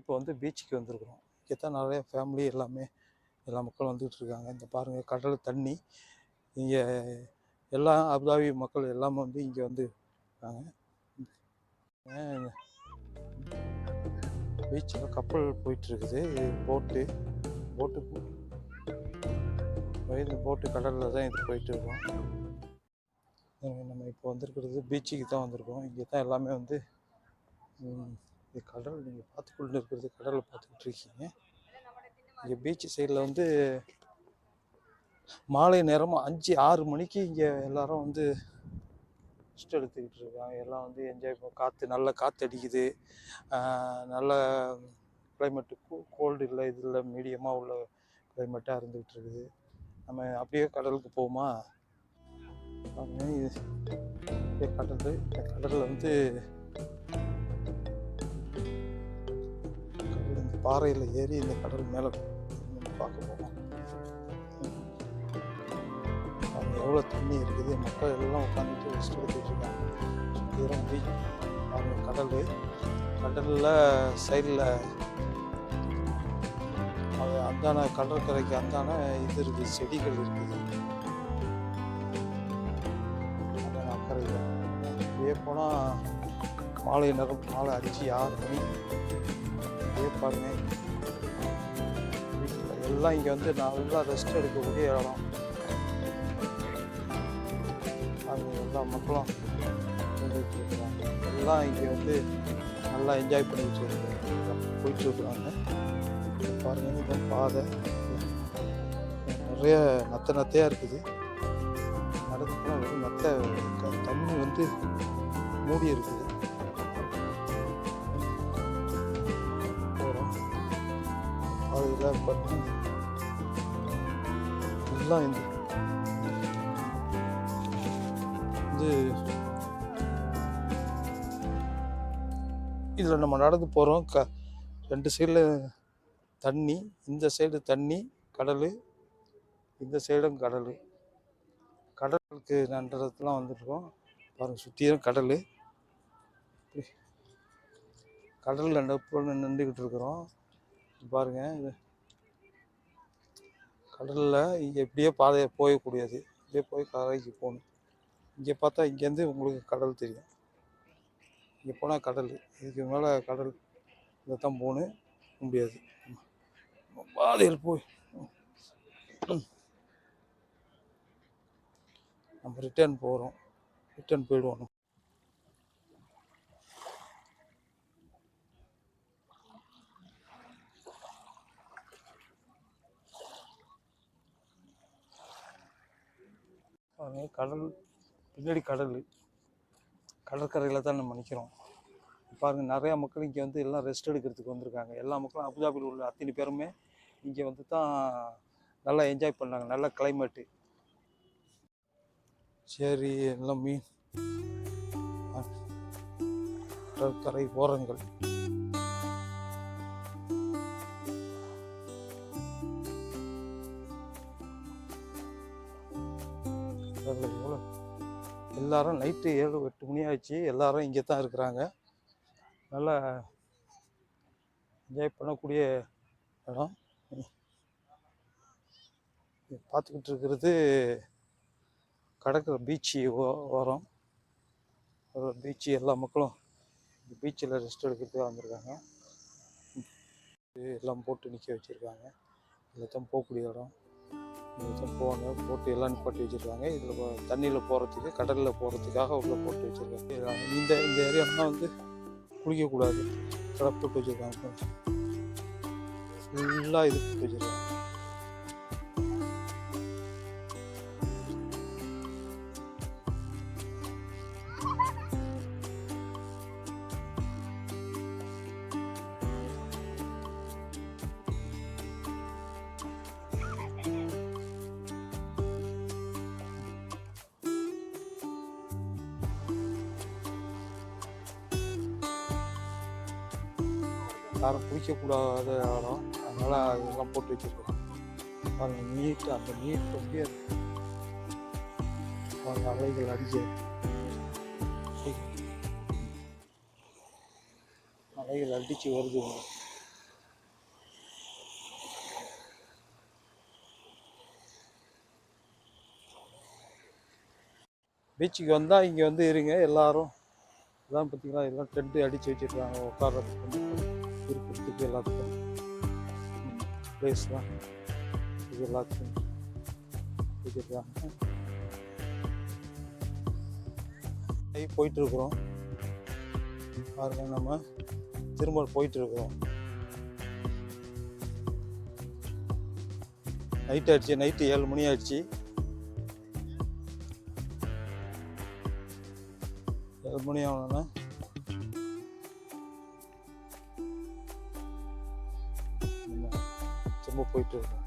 இப்போ வந்து பீச்சுக்கு வந்திருக்கிறோம். இங்கே தான் நிறைய ஃபேமிலி எல்லாமே எல்லா மக்களும் வந்துக்கிட்டு இருக்காங்க. இந்த பாருங்கள் கடல் தண்ணி. இங்கே எல்லா அபுதாபி மக்கள் எல்லாமே வந்து இங்கே வந்து இருக்காங்க. பீச்சில் கப்பல் போயிட்டுருக்குது. போட்டு போட்டு இந்த போட்டு கடலில் தான் இது போயிட்டுருக்கோம். நம்ம இப்போ வந்திருக்கிறது பீச்சுக்கு தான் வந்திருக்கோம். இங்கே தான் எல்லாமே வந்து இது கடல் நீங்கள் பார்த்துக்கொண்டு இருக்கிறது கடலை பார்த்துக்கிட்டு இருக்கீங்க. இங்கே பீச் சைடில் வந்து மாலை நேரம் அஞ்சு ஆறு மணிக்கு இங்கே எல்லாரும் வந்து ரெஸ்ட் எடுத்துக்கிட்டு இருக்காங்க. எல்லாம் வந்து என்ஜாய் காற்று நல்ல காற்று அடிக்குது. நல்ல கிளைமேட்டு கோல்டு இல்லை இது இல்லை மீடியமாக உள்ள கிளைமேட்டாக இருந்துகிட்டு இருக்குது. நம்ம அப்படியே கடலுக்கு போவோமா? கடல் இந்த கடலில் வந்து பாறையில் ஏறி இந்த கடல் மேலே பார்க்க போவோம். அங்கே எவ்வளோ தண்ணி இருக்குது? மக்கள் எல்லாம் உட்காந்துட்டு ரெஸ்ட் எடுத்துட்டு இருக்காங்க. சுற்றிலும் பீச் பாருங்க கடல் கடலில் சைடில் அது அந்தான கடற்கரைக்கு அந்தான இது இருக்குது செடிகள் இருக்குது. அந்தான அக்கறையில். அப்படியே போனால் மாலை நேரம் மாலை அஞ்சு ஆறு மணி அப்படியே பாருங்க. வீட்டில் எல்லாம் இங்கே வந்து நல்லா ரெஸ்ட் எடுக்கக்கூடிய இடம். அது எல்லா மக்களும் எல்லாம் இங்கே வந்து நல்லா என்ஜாய் பண்ணி இருக்காங்க போயிட்டு இருக்கிறாங்க பாருங்க இந்த பாதை. நிறைய நத்த நத்தையாக இருக்குது. நடந்துக்கலாம் வெறும் நத்தை தண்ணி வந்து மூடி இருக்குது பாதையில் பார்த்தீங்கன்னா எல்லாம் இந்த இது இதில் நம்ம நடந்து போகிறோம் க ரெண்டு சைடில் தண்ணி இந்த சைடு தண்ணி கடல் இந்த சைடும் கடல். கடலுக்கு நன்றதுலாம் வந்துருக்கோம் பாருங்கள் சுற்றியும் கடல். கடலில் நப்பு நின்றுக்கிட்டு இருக்கிறோம். பாருங்கள் இது கடலில் இங்கே இப்படியே பாதையை போயக்கூடியது இப்படியே போய் கரைக்கு போகணும். இங்கே பார்த்தா இங்கேருந்து உங்களுக்கு கடல் தெரியும். இங்கே போனால் கடல். இதுக்கு மேலே கடல். இதை தான் போகணும் முடியாது. பாதையில் போய். நம்ம ரிட்டர்ன் போகிறோம் ரிட்டர்ன் போயிடுவோம் பாருங்க, கடல் பின்னாடி கடல். கடற்கரையில் தான் நம்ம நிற்கிறோம் பாருங்கள் நிறையா மக்கள் இங்கே வந்து எல்லாம் ரெஸ்ட் எடுக்கிறதுக்கு வந்திருக்காங்க. எல்லா மக்களும் அபுதாபியில் உள்ள அத்தனை பேருமே இங்கே வந்து தான் நல்லா என்ஜாய் பண்ணாங்க. நல்ல கிளைமேட்டு சரி எல்லாம் மீன். கடற்கரை ஓரங்கள். கடல்ல எவ்வளோ எல்லாரும் நைட்டு ஏழு எட்டு மணி ஆச்சு எல்லாரும் இங்கே தான் இருக்கிறாங்க. நல்லா என்ஜாய் பண்ணக்கூடிய இடம். பார்த்துக்கிட்டு இருக்கிறது கடற்கரை பீச்சு ஓரம் பீச்சு எல்லா மக்களும் பீச்சில் ரெஸ்ட் எடுக்கிறதுக்காக வந்திருக்காங்க. இது எல்லாம் போட்டு நிற்க வச்சுருக்காங்க. இதில் போகக்கூடிய இடம். இதில் தான் போட்டு எல்லாம் நிப்பாட்டி வச்சுருக்காங்க. இதில் தண்ணியில் போகிறதுக்கு கடலில் போகிறதுக்காக உள்ளே போட்டு வச்சுருக்காங்க. இந்த இந்த ஏரியாலாம் வந்து குளிக்கக்கூடாது. கடை போட்டு வச்சுருக்காங்க. ஃபுல்லாக இது போட்டு வச்சுருக்காங்க. யாரும் குளிக்கக்கூடாத இடம் அதனால் அதெல்லாம் போட்டு வச்சுருக்கோம். பாருங்கள் நீட் அந்த நீட் அப்படியே பாருங்கள் அலைகள் அடிச்சு அலைகள் அடித்து வருது பீச்சுக்கு வந்தால் இங்கே வந்து இருங்க எல்லாரும். இதான் பார்த்தீங்கன்னா எல்லாம் டென்ட்டு அடித்து வச்சுருக்காங்க உட்கார்றதுக்கு. இருக்கிறதுக்கு எல்லாத்துக்கும். பிளேஸ்லாம் இது எல்லாத்துக்கும். வச்சிருக்காங்க போயிட்டு இருக்கிறோம் பாருங்க நம்ம திரும்ப போயிட்டு இருக்கிறோம் நைட் ஆயிடுச்சு நைட்டு ஏழு மணி ஆயிடுச்சு ஏழு மணி ஆகணும்னா போயிட்டு இருக்கும்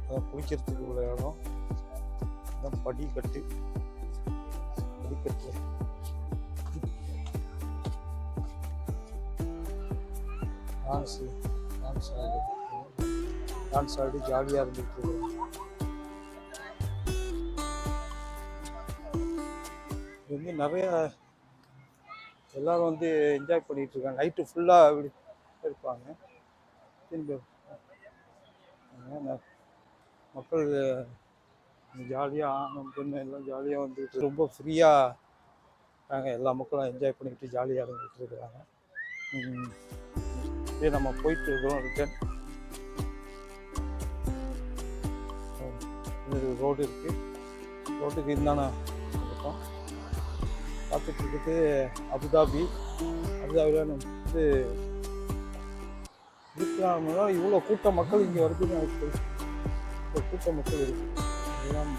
அதான் குளிக்கிறதுக்கு உள்ள இடம். அதான் படிக்கட்டு படிக்கட்டு டான்ஸ் டான்ஸ் ஆடி. டான்ஸ் ஆடி ஜாலியாக இருந்துட்டு இது வந்து நிறையா எல்லாரும் வந்து என்ஜாய் பண்ணிகிட்டு இருக்காங்க நைட்டு ஃபுல்லாக இருப்பாங்க. திரும்பி மக்கள் ஜாலியாக ஆணும் பெண்ணு எல்லாம் ஜாலியாக வந்துட்டு ரொம்ப ஃப்ரீயாக நாங்கள் எல்லா மக்களும் என்ஜாய் பண்ணிக்கிட்டு ஜாலியாக இருந்துகிட்டு இருக்கிறாங்க இதே நம்ம போயிட்டு இருக்கிறோம் ரிட்டர்ன் ரோடு இருக்குது ரோட்டுக்கு இருந்தான இருக்கோம் பார்த்துட்டு இருக்குது அபுதாபி. அபுதாபியில் நம்ம வந்து இருக்கிறாங்க இவ்வளோ கூட்ட மக்கள் இங்கே வருதுன்னு எனக்கு கூட்ட மக்கள் இருக்குது எல்லாம்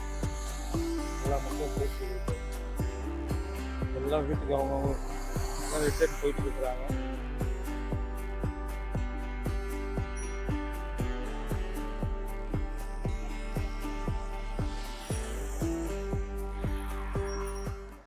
எல்லா மக்களும் போயிட்டு எல்லாம் வீட்டுக்கு அவங்கவுங்க எல்லாம் ரிட்டர்ன் போயிட்டு இருக்கிறாங்க.